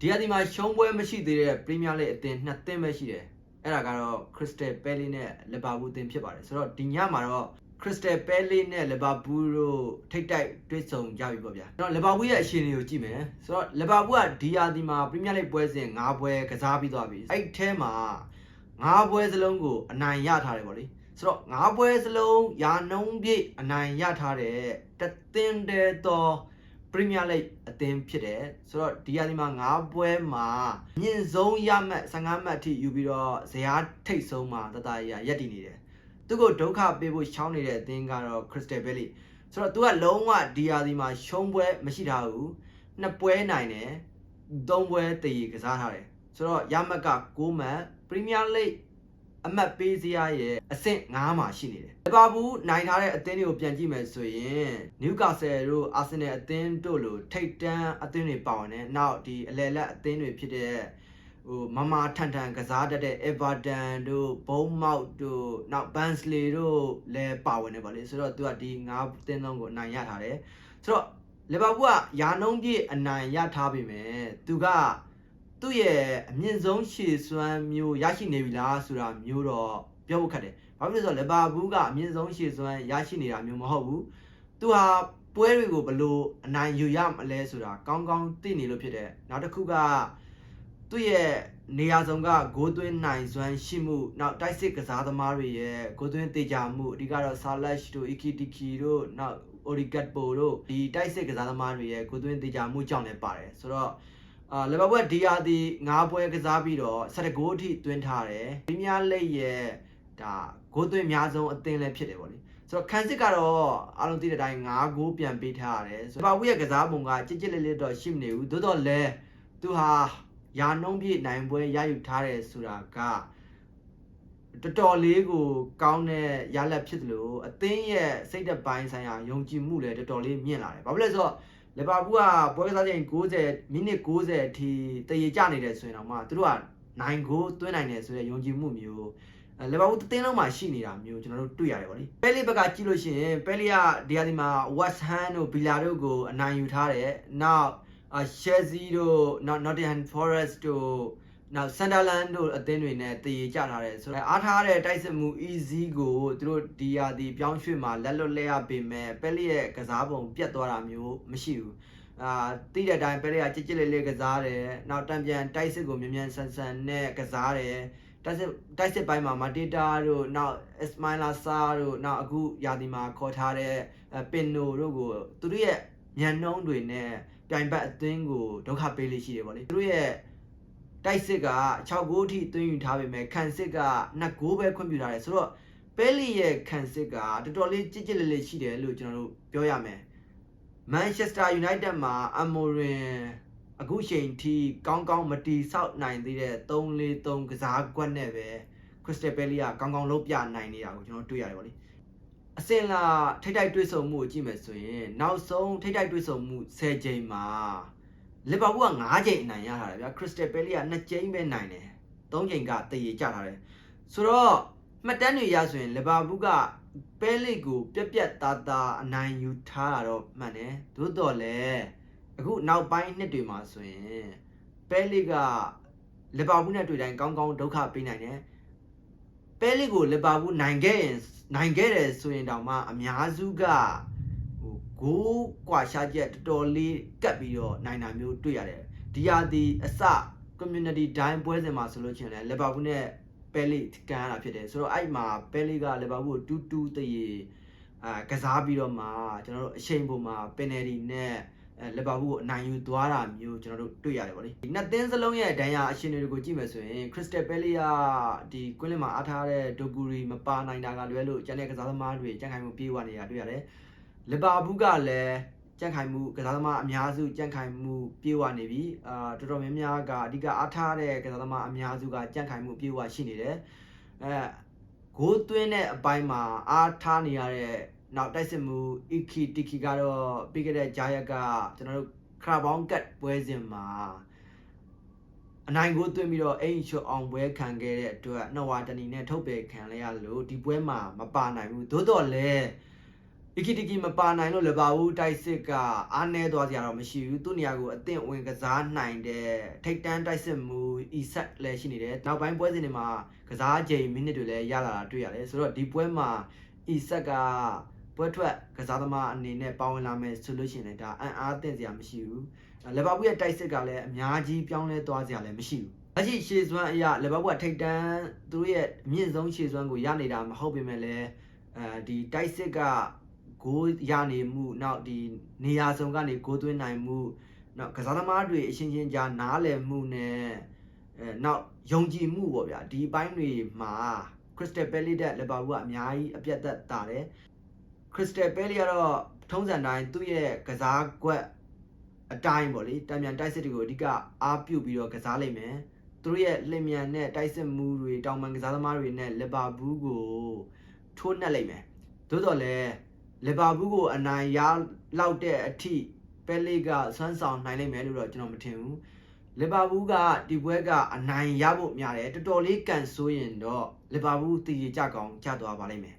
ဒီဟာဒီမှာရှုံးပွဲမရှိသေးတဲ့ပရီးမီယာလိအသင်းနှစ်သင်းပဲရှိတယ်အဲ့ဒါကတော့ Crystal Palace နဲ့ Liverpool အသင်းဖြစ်ပါတယ်ဆိုတော့ဒီညမှာတော့ Crystal Palace နဲ့ Liverpool တို့ထိတ်တိုက်တွေ့ဆုံကြပြီပေါ့ဗျာကျွန်တော် Liverpool ရဲ့အခြေအနေကိုကြည့်မယ်ဆိုတော့ Liverpool ကဒီဟာဒီမှာပရီးမီယာလိပွဲစဉ်၅ပွဲကစားပြီးသွားပြီအဲ့ထဲမှာ၅ပွဲစလုံးကိုအနိုင်ရထားတယ်ပေါ့လေဆိုတော့၅ပွဲစလုံးယာနှုံးပြည့်အနိုင်ရထားတဲ့တသင်းတည်းသော ပရီးမီယာလိအသင်းဖြစ်တယ်ဆိုတော့ဒီဟာဒီမှာ၅ပွဲမှာမြင့်ဆုံးရမှတ်15မှတ်အထိယူပြီးတော့ဇယားထိတ်ဆုံးမှာတတရရက်တည်နေတယ်သူကဒုက္ခပေးဖို့ရှောင်းနေတဲ့အသင်းကတော့ Crystal Palace ဆိုတော့သူကလုံးဝဒီဟာဒီမှာရှုံးပွဲမရှိထားဘူးနှစ်ပွဲနိုင်တယ်သုံးပွဲတည်ကစားထားတယ်ဆိုတော့ရမှတ်က6မှတ်ပရီးမီယာလိ အမှတ်ပေးစရာရဲ့အဆင့်9မှာရှိနေတယ်လီဗာပူးနိုင်ထားတဲ့အသင်းတွေကိုပြန်ကြည့်မယ်ဆိုရင်နယူကာဆယ်တို့အာဆင်နယ်အသင်းတို့လိုထိတ်တန်းအသင်းတွေပါဝင်တယ်နောက်ဒီအလယ်လက်အသင်းတွေဖြစ်တဲ့ဟိုမမာထန်ထန်ကစားတတ်တဲ့ Everton တို့ဘုံမောက်တို့နောက် Barnsley တို့လည်းပါဝင်တယ်ဗောလေဆိုတော့သူကဒီ၅အသင်းလုံးကိုအနိုင်ရထားတယ်ဆိုတော့လီဗာပူးကယာနှုံးပြည့်အနိုင်ရထားပြီမယ်သူက သူ့ရဲ့အမြင့်ဆုံးရှေ့စွမ်းမျိုးရရှိနေပြီလားဆိုတာမျိုးတော့ပြောဖို့ခက်တယ်ဘာဖြစ်လို့လဲဆိုတော့လီဗာပူးကအမြင့်ဆုံးရှေ့စွမ်းရရှိနေတာမျိုးမဟုတ်ဘူးသူဟာပွဲတွေကိုဘယ်လို့အနိုင်ယူရမလဲဆိုတာကောင်းကောင်းသိနေလို့ဖြစ်တယ်နောက်တစ်ခုကသူ့ရဲ့နေရာဆောင်ကဂိုးသွင်းနိုင်စွမ်းရှိမှုနောက်တိုက်စစ်ကစားသမားတွေရဲ့ဂိုးသွင်းတေချာမှုအဓိကတော့ဆာလက်တို့အီကီတီကီတို့နောက်အိုရီကတ်ပိုတို့ဒီတိုက်စစ်ကစားသမားတွေရဲ့ဂိုးသွင်းတေချာမှုကြောင့်လည်းပါတယ်ဆိုတော့ အာလီဗာပူးကဒီယာဒီ9ပွဲကစားပြီးတော့17ဂိုးအထိသွင်းထားတယ်ပရီးမီးယားလိဂ်ရဲ့ဒါဂိုးသွင်းအများဆုံးအသင်းလည်းဖြစ်တယ်ဗောလေဆိုတော့ခန်းစစ်ကတော့အားလုံးသိတဲ့အတိုင်း5ဂိုးပြန်ပေးထားရတယ်ဆိုတော့ဘာဝီရဲ့ကစားပုံကကြစ်ကြစ်လေးလေးတော့ရှိမနေဘူးသို့တော့လည်းသူဟာယာနှုံးပြည့်နိုင်ပွဲရယူထားတယ်ဆိုတာကတော်တော်လေးကိုကောင်းတဲ့ရလဒ်ဖြစ်တယ်လို့အသင်းရဲ့စိတ်သက်ပိုင်းဆိုင်ရာယုံကြည်မှုလည်းတော်တော်လေးမြင့်လာတယ်ဘာဖြစ်လဲဆိုတော့ လီဗာပူးကပွဲကစားချိန်90မိနစ်90အထိတရေကျနေတယ်ဆိုရင်တော့မှသူတို့ကနိုင်ဂိုးသွင်းနိုင်တယ်ဆိုတဲ့ယုံကြည်မှုမျိုးလီဗာပူးတင်းလုံးမှာရှိနေတာမျိုးကျွန်တော်တို့တွေ့ရတယ်ဗောလေပဲလီဘက်ကကြည့်လို့ရှိရင်ပဲလီကဒီဟာဒီမှာ West Ham တို့ Villa တို့ကိုအနိုင်ယူထားတယ်နောက် Chelsea တို့နောက် Nottingham Forest တို့ နောက် Sunderland တို့အသင်းတွေနဲ့တည်ကြထားတယ်ဆိုတော့အားထားတဲ့တိုက်စစ်မှု easy ကိုသူတို့ဒီဟာဒီပြောင်းရွှေ့မှာလက်လွတ်လဲရပေမဲ့ပဲလီရဲ့ကစားပုံပြတ်သွားတာမျိုးမရှိဘူးအာတိတဲ့အတိုင်းပဲလီကကြစ်ကြစ်လေးလေးကစားတယ်နောက်တံပြန်တိုက်စစ်ကိုမြန်မြန်ဆန်ဆန်နဲ့ကစားတယ်တိုက်စစ်တိုက်စစ်ပိုင်းမှာမာတေတာတို့နောက်အစ်မိုင်လာဆာတို့နောက်အခုယာဒီမှာခေါ်ထားတဲ့ပင်နိုတို့ကိုသူတို့ရဲ့ညံနှုံးတွေနဲ့ပြိုင်ဘက်အသင်းကိုဒုက္ခပေးလေးရှိတယ်ဗောလေသူတို့ရဲ့ တိုက်စစ်က6ဂိုးအထိသွင်းယူထားပေမဲ့ခံစစ်က2ဂိုးပဲခွင့်ပြုထားတယ်ဆိုတော့ပဲလီရဲ့ခံစစ်ကတော်တော်လေးကြစ်ကြစ်လေးလေးရှိတယ်လို့ကျွန်တော်တို့ပြောရမယ်မန်ချက်စတာယူနိုက်တက်မှာအမိုရင်အခုချိန်ထိကောင်းကောင်းမတီဆောက်နိုင်သေးတဲ့3-4-3ကစားကွက်နဲ့ပဲခရစ္စတယ်ပဲလီကကောင်းကောင်းလုံးပြနိုင်နေတာကိုကျွန်တော်တွေ့ရတယ်ဗောလေအစင်လာထိတ်တိုက်တွေ့ဆုံမှုကိုကြည့်မယ်ဆိုရင်နောက်ဆုံးထိတ်တိုက်တွေ့ဆုံမှု10ချိန်မှာ လီဗာပူးက9ချိန်အနိုင်ရထားတယ်ဗျာခရစ္စတယ်ပဲလီက2ချိန်ပဲနိုင်တယ်3ချိန်ကတည်ရကြထားတယ်ဆိုတော့မှတ်တမ်းတွေရဆိုရင်လီဗာပူးကပဲလီကိုပြက်ပြက်သားသားအနိုင်ယူထားတာတော့မှန်တယ်သို့တော်လည်းအခုနောက်ပိုင်းနှစ်တွေမှာဆိုရင်ပဲလီကလီဗာပူးနဲ့တွေ့တိုင်းကောင်းကောင်းဒုက္ခပေးနိုင်တယ်ပဲလီကိုလီဗာပူးနိုင်ခဲ့ရင်နိုင်ခဲ့တယ်ဆိုရင်တောင်မှအများစုကဟို ဂိုးကွာရှာချက်တော်တော်လေးကတ်ပြီးတော့နိုင်တာမျိုးတွေ့ရတယ်ဒီဟာဒီအစ community ဒိုင်းပွဲစဉ်မှာဆိုလို့ချင်းလဲလီဗာပူးနဲ့ပဲလီကန်ရတာဖြစ်တယ်ဆိုတော့အဲ့မှာပဲလီကလီဗာပူးကိုတူးတူးတရေအာကစားပြီးတော့မှကျွန်တော်တို့အချိန်ပုံမှာပင်နယ်တီနဲ့အဲလီဗာပူးကိုအနိုင်ယူသွားတာမျိုးကျွန်တော်တို့တွေ့ရတယ်ဗောလေဒီနှစ်သင်းစလုံးရဲ့ဒဏ်ရာအရှင်တွေကိုကြည့်မယ်ဆိုရင်ခရစ္စတယ်ပဲလီယာဒီကွင်းလင်မှာအားထားတဲ့ဒိုဂူရီမပါနိုင်တာကလွဲလို့ကျန်တဲ့ကစားသမားတွေကြံ့ခိုင်မှုပြေးဝနေတာတွေ့ရတယ် လီဗာပူးကလည်းကြံ့ခိုင်မှုကစားသမားအများစုကြံ့ခိုင်မှုပြေးဝနေပြီအာတော်တော်များများကအဓိကအားထားတဲ့ကစားသမားအများစုကကြံ့ခိုင်မှုပြေးဝရှိနေတယ်အဲဂိုးသွင်းတဲ့အပိုင်းမှာအားထားနေရတဲ့နောက်တိုက်စစ်မှု Iki Tiki ကတော့ပြီးခဲ့တဲ့ဂျာယက်ကကျွန်တော်တို့ခရာဘောင်းကတ်ပွဲစဉ်မှာအနိုင်ကိုသွင်းပြီးတော့အိမ်ချောအောင်ပွဲခံခဲ့တဲ့အတွက်နှဝါတနီနဲ့ထုတ်ပယ်ခံလိုက်ရလို့ဒီပွဲမှာမပါနိုင်ဘူးသို့တော့လည်း အီကီတကီမပါနိုင်လို့လဘာဘူးတိုက်စစ်ကအားနေသွားကြတော့မရှိဘူးသူ့နေရာကိုအသင့်ဝင်ကစားနိုင်တဲ့ထိတ်တန်းတိုက်စစ်မှုအီဆက်လည်းရှိနေတယ်နောက်ပိုင်းပွဲစဉ်တွေမှာကစားချိန်မိနစ်တွေလည်းရလာတာတွေ့ရတယ်ဆိုတော့ဒီပွဲမှာအီဆက်ကပွဲထွက်ကစားသမားအနေနဲ့ပါဝင်လာမယ်ဆိုလို့ရှိရင်လည်းဒါအံ့အားသင့်စရာမရှိဘူးလဘာဘူးရဲ့တိုက်စစ်ကလည်းအများကြီးပြောင်းလဲသွားစရာလည်းမရှိဘူးလက်ရှိရှေ့စွမ်းအရာလဘာဘူးကထိတ်တန်းသူတို့ရဲ့အမြင့်ဆုံးရှေ့စွမ်းကိုရနေတာမဟုတ်ပေမဲ့လည်းအဲဒီတိုက်စစ်က ဂိုးရနေမှုနောက်ဒီနေရာစုံကနေဂိုးသွင်းနိုင်မှုနောက်ကစားသမားတွေအချင်းချင်းကြားနားလည်မှုနဲ့အဲနောက်ယုံကြည်မှုပေါ့ဗျာဒီအပိုင်းတွေမှာ Crystal Palace တဲ့ Liverpool ကအများကြီးအပြတ်သက်တာတယ် Crystal Palace ကတော့ထုံးစံတိုင်းသူ့ရဲ့ကစားကွက်အတိုင်းပေါ့လေတံမြန်တိုက်စစ်တွေကိုအဓိကအားပြုပြီးတော့ကစားလိုက်မယ်သူတို့ရဲ့လင်မြန်နဲ့တိုက်စစ်မှုတွေတောင်ပန်ကစားသမားတွေနဲ့ Liverpool ကိုထိုးနှက်လိုက်မယ်သို့တော်လည်း လီဗာပူးကိုအနိုင်ရလောက်တဲ့အထိပဲလေးကဆွမ်းဆောင်နိုင်နိုင်မယ်လို့တော့ကျွန်တော်မထင်ဘူးလီဗာပူးကဒီပွဲကအနိုင်ရဖို့များတယ်တော်တော်လေးကန်ဆိုးရင်တော့လီဗာပူးတည်ကြကောင်းကြသွားပါလိမ့်မယ်